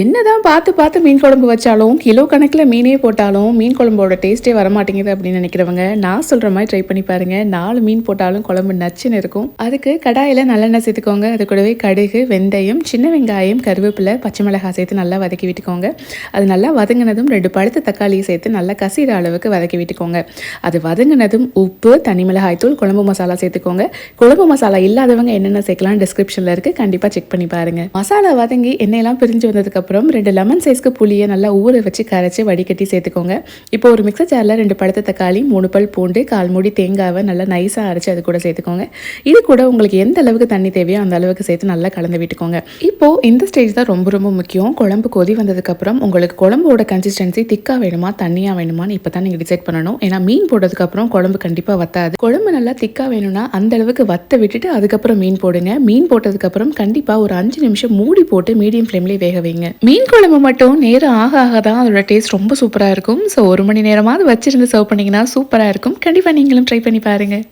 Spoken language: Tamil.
என்னதான் பார்த்து பார்த்து மீன் குழம்பு வச்சாலும் கிலோ கணக்கில் மீனே போட்டாலும் மீன் குழம்போட டேஸ்ட்டே வரமாட்டேங்குது அப்படின்னு நினைக்கிறவங்க நான் சொல்கிற மாதிரி ட்ரை பண்ணி பாருங்க. நாலு மீன் போட்டாலும் குழம்பு நச்சுன்னு இருக்கும். அதுக்கு கடாயில் நல்லெண்ணெய் சேர்த்துக்கோங்க. அது கூடவே கடுகு வெந்தயம் சின்ன வெங்காயம் கருவேப்பிலை பச்சை மிளகாய் சேர்த்து நல்லா வதக்கி விட்டுக்கோங்க. அது நல்லா வதங்கினதும் ரெண்டு பழுத்த தக்காளியை சேர்த்து நல்லா கசிகிற அளவுக்கு வதக்கி விட்டுக்கோங்க. அது வதங்கினதும் உப்பு தனி மிளகாய் தூள் குழம்பு மசாலா சேர்த்துக்கோங்க. குழம்பு மசாலா இல்லாதவங்க என்னென்ன சேர்க்கலாம் டிஸ்கிரிப்ஷனில் இருக்குது கண்டிப்பாக செக் பண்ணி பாருங்கள் மசாலா வதங்கி எண்ணெயெல்லாம் பிரிஞ்சு வந்ததுக்கு அதுக்கப்புறம் ரெண்டு லெமன் சைஸ்க்கு புளியை நல்லா ஊற வச்சு கரைச்சி வடிகட்டி சேர்த்துக்கோங்க. இப்போ ஒரு மிக்சர் ஜாரில் ரெண்டு பழுத்த தக்காளி மூணு பல் பூண்டு கால் மூடி தேங்காவை நல்லா நைஸாக அரைச்சி அது கூட சேர்த்துக்கோங்க. இது கூட உங்களுக்கு எந்த அளவுக்கு தண்ணி தேவையோ அந்த அளவுக்கு சேர்த்து நல்லா கலந்து விட்டுக்கோங்க. இப்போ இந்த ஸ்டேஜ் தான் ரொம்ப ரொம்ப முக்கியம். குழம்பு கொதி வந்ததுக்கப்புறம் உங்களுக்கு குழம்போட கன்சிஸ்டன்சி திக்காக வேணுமா தண்ணியாக வேணுமான்னு இப்போ தான் நீங்கள் டிசைட் பண்ணணும். ஏன்னா மீன் போட்டதுக்கப்புறம் குழம்பு கண்டிப்பாக வத்தாது. குழம்பு நல்லா திக்காக வேணும்னா அந்த அளவுக்கு வத்த விட்டுட்டு அதுக்கப்புறம் மீன் போடுங்க. மீன் போட்டதுக்கப்புறம் கண்டிப்பாக ஒரு அஞ்சு நிமிஷம் மூடி போட்டு மீடியம் ஃப்ளேம்லேயே வேக வைங்க. மீன் குழம்பு மட்டும் நேரம் ஆக ஆக தான் அதோட டேஸ்ட் ரொம்ப சூப்பராக இருக்கும். ஸோ ஒரு மணி நேரமாவது வச்சிருந்து சர்வ் பண்ணிங்கன்னா சூப்பராக இருக்கும். கண்டிப்பாக நீங்களும் ட்ரை பண்ணி பாருங்கள்